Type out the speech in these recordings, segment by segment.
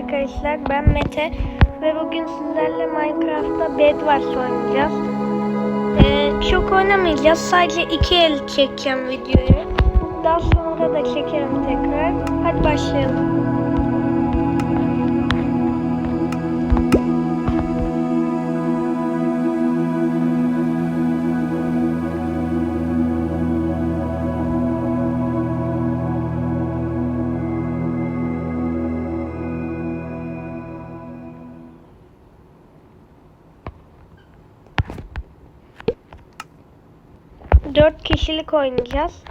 arkadaşlar ben Mete ve bugün sizlerle Minecraft'ta Bedwars oynayacağız. Ee, çok oynamayacağız sadece iki el çekeceğim videoyu. Daha sonra da çekerim tekrar. Hadi başlayalım. Dört kişilik oynayacağız.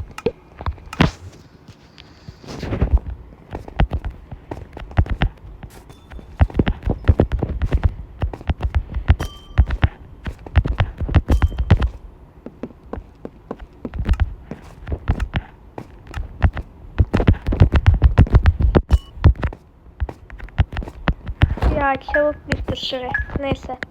Ya çabuk bir süre. Neyse.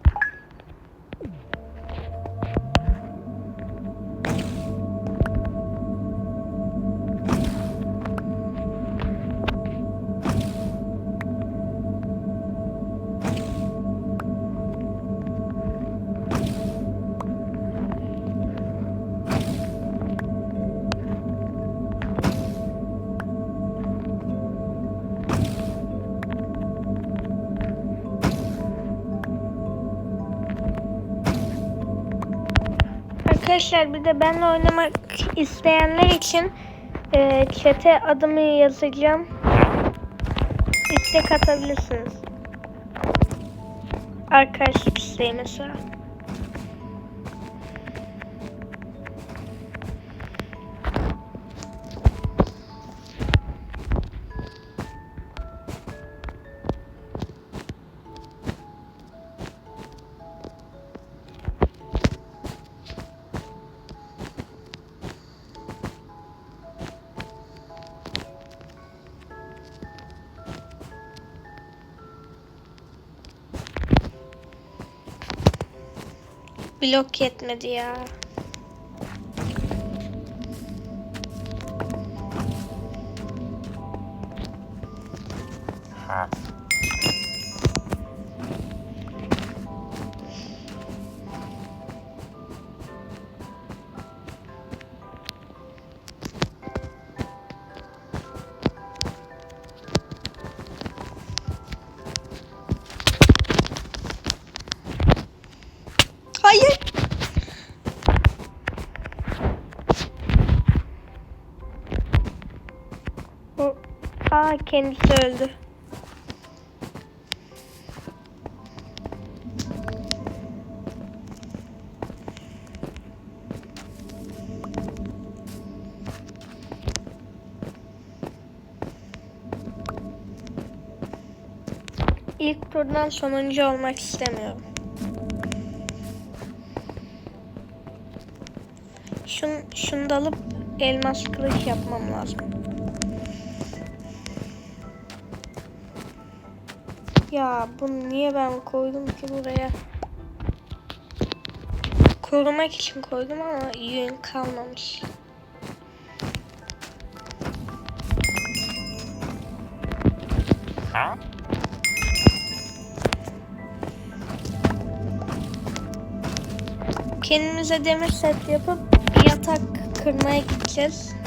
Arkadaşlar bir de benimle oynamak isteyenler için e, chat'e adımı yazacağım. İstek atabilirsiniz. Arkadaşlık isteği mesela. Blok yetmedi ya. Kendisi öldü. İlk turdan sonuncu olmak istemiyorum. Şun, şunu da alıp elmas kılıç yapmam lazım. Ya bunu niye ben koydum ki buraya? Korumak için koydum ama yün kalmamış. Kendimize demir set yapıp yatak kırmaya gideceğiz.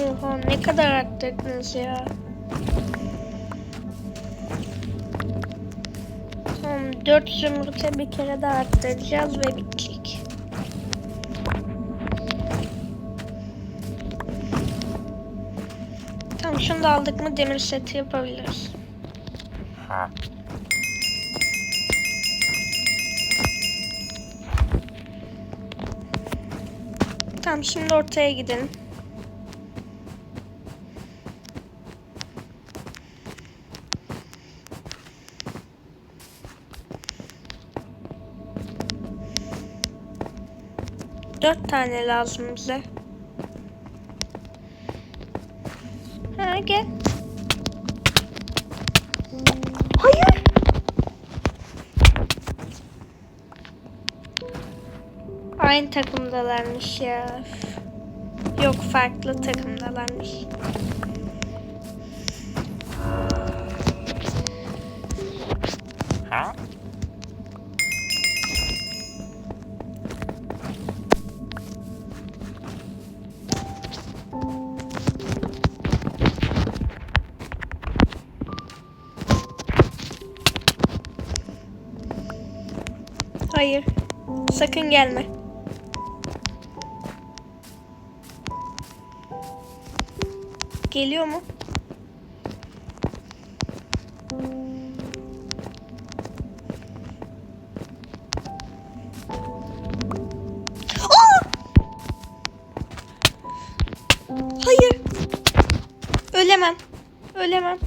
Oha ne kadar arttırdınız ya. Tamam 4 zümrüte bir kere daha arttıracağız ve bitecek. Tamam şunu da aldık mı demir seti yapabiliriz. Tamam şimdi ortaya gidelim. Dört tane lazım bize. Ha gel. Hayır. Aynı takımdalarmış ya. Yok farklı takımdalarmış. Hayır. Sakın gelme. Geliyor mu? Ölemem. Ölemem.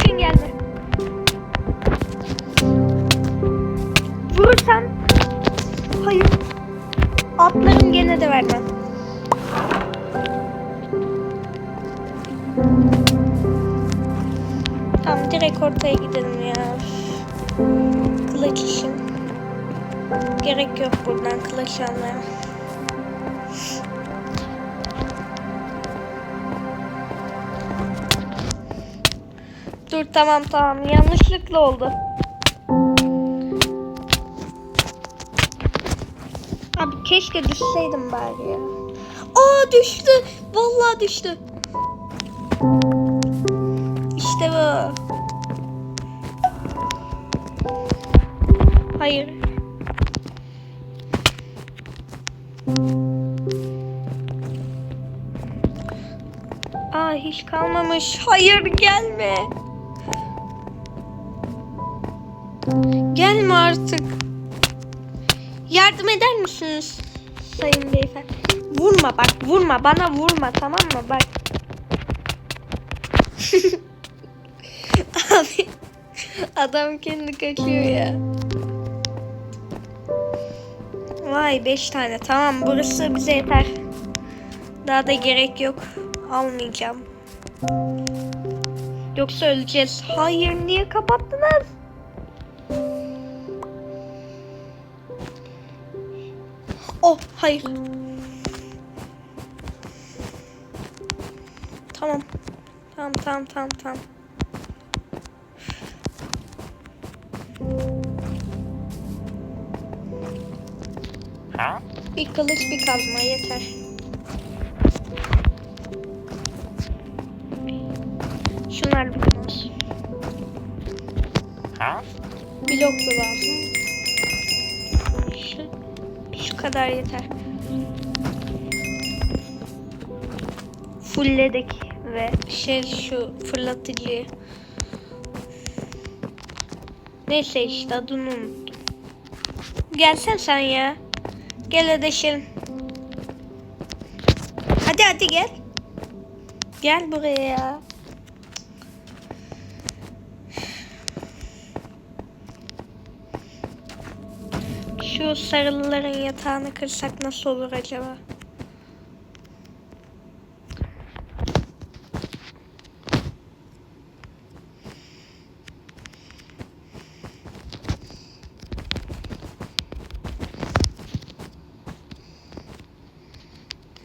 Sakın gelme. Vurursan. Hayır. Atlarım gene de vermem. Tamam direkt ortaya gidelim ya. Kılıç için. Gerek yok buradan kılıç almaya. Dur tamam tamam yanlışlıkla oldu. Abi keşke düşseydim bari ya. Aa düştü. Vallahi düştü. İşte bu. Hayır. Aa hiç kalmamış. Hayır gelme. Gelme artık. Yardım eder misiniz sayın beyefendi? Vurma bak vurma bana vurma tamam mı bak. Abi adam kendi kaçıyor ya. Vay beş tane tamam burası bize yeter. Daha da gerek yok. Almayacağım. Yoksa öleceğiz. Hayır niye kapattınız? Oh hayır. Tamam. Tamam tamam tamam tamam. Bir kılıç bir kazma yeter. Şunlar bir olsun. Blok da lazım. Kadar yeter. Fullledik ve şey şu fırlatıcıyı. Neyse işte adını unuttum. Gelsen sen ya. Gel ödeşelim. Hadi hadi gel. Gel buraya Şu sarılıların yatağını kırsak nasıl olur acaba?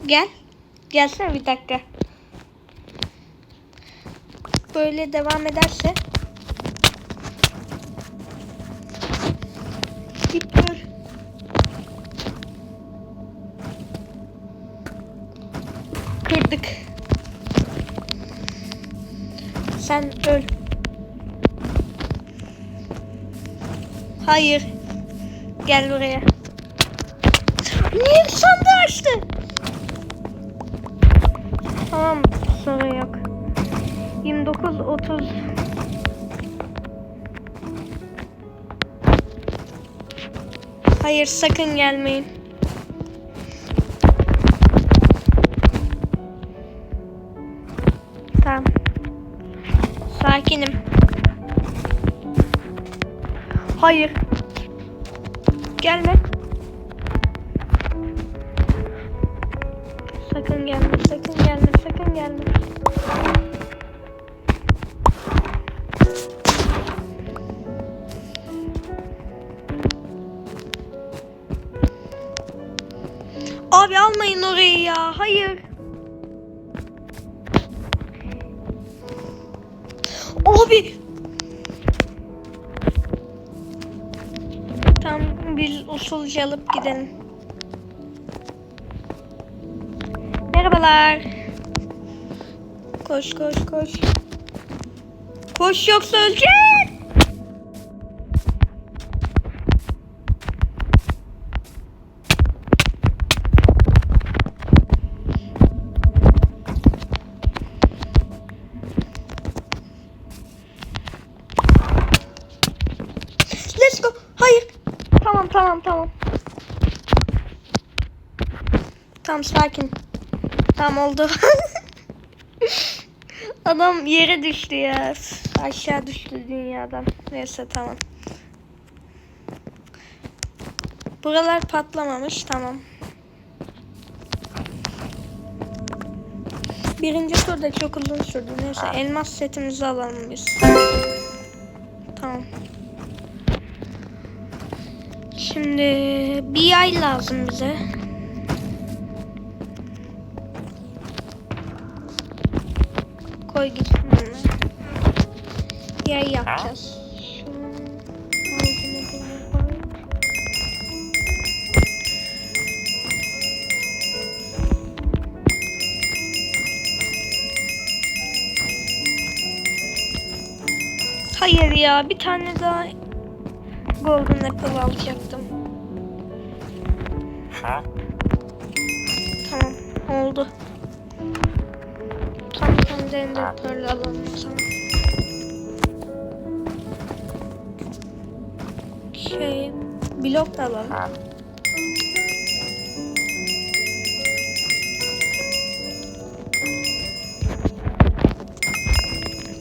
Gel. Gelsene bir dakika. Böyle devam ederse Kırdık. Sen öl. Hayır. Gel buraya. Niye sandığı açtı? Tamam sorun yok. 29 30 Hayır sakın gelmeyin. Sakinim. Hayır. Gelme. Sakın gelme, sakın gelme, sakın gelme. Abi almayın orayı ya. Hayır. Abi. Tam biz usulca alıp gidelim. Merhabalar. Koş koş koş. Koş yoksa öleceksin. Tamam tamam tamam. Sakin. Tamam oldu. Adam yere düştü ya. Aşağı düştü dünyadan. Neyse tamam. Buralar patlamamış. Tamam. Birinci turda çok uzun sürdü. Neyse elmas setimizi alalım biz. Tamam. Şimdi bir yay lazım bize. Koy gitsin bunu. Yay yapacağız. Hayır ya bir tane daha Golden Apple alacaktım. Tamam oldu. Tam de Ender Pearl alalım zaman. Şey blok da alalım.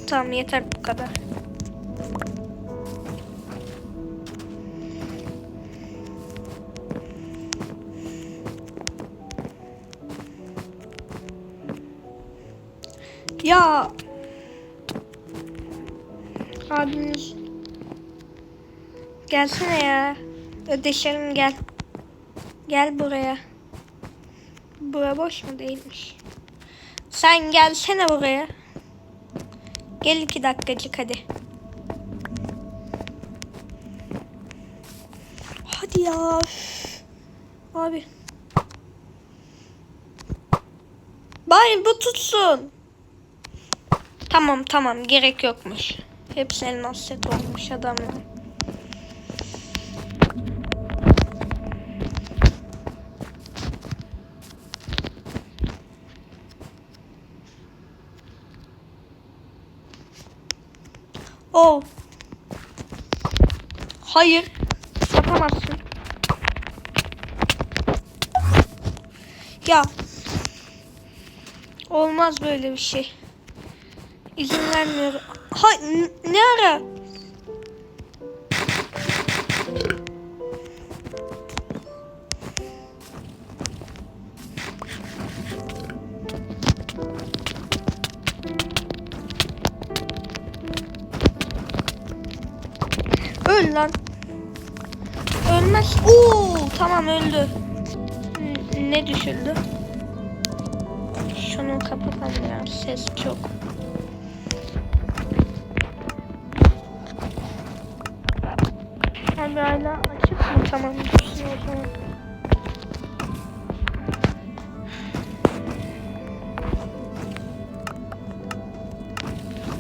Tamam yeter bu kadar. Ya. Abimiz gelsene ya. Ödeşelim gel. Gel buraya. Bura boş mu değilmiş? Sen gelsene buraya. Gel iki dakikacık hadi. Hadi ya abi. Bari bu tutsun Tamam tamam gerek yokmuş. Hepsi elmas set olmuş adamın. Oh. Hayır. Yapamazsın. Ya. Olmaz böyle bir şey. İzin vermiyorum. Ha ne ara? Öl lan. Ölmez. Oo tamam öldü. Ne düşürdü? Şunu kapatalım ya. Ses çok. Abi hala açık mı? Tamam zaman.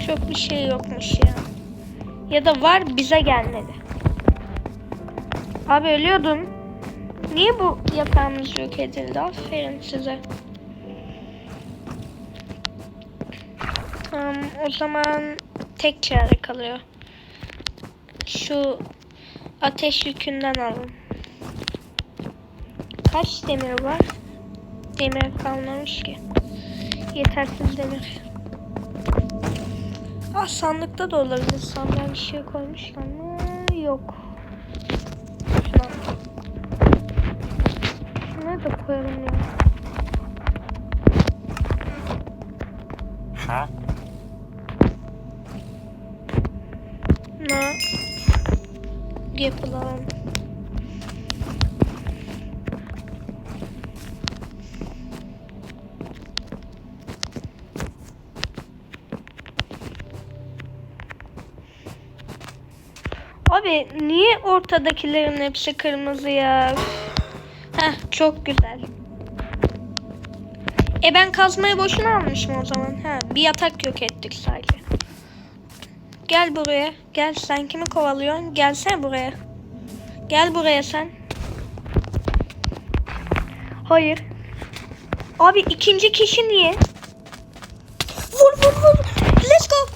çok bir şey yokmuş ya. Ya da var bize gelmedi. Abi ölüyordun. Niye bu yatağımız yok edildi? Aferin size. Tamam o zaman tek çare kalıyor. Şu ateş yükünden alın. Kaç demir var? Demir kalmamış ki. Yetersiz demir. Ah sandıkta da olabilir. Sandığa bir şey koymuşlar mı? Yok. Şuna. Şuna da koyalım ya. Ha? Ne? Yapılalım. Abi niye ortadakilerin hepsi kırmızı ya? Heh çok güzel. E ben kazmayı boşuna almışım o zaman. Ha bir yatak yok ettik sadece. Gel buraya. Gel sen kimi kovalıyorsun? Gelsene buraya. Gel buraya sen. Hayır. Abi ikinci kişi niye? Vur vur vur. Let's go.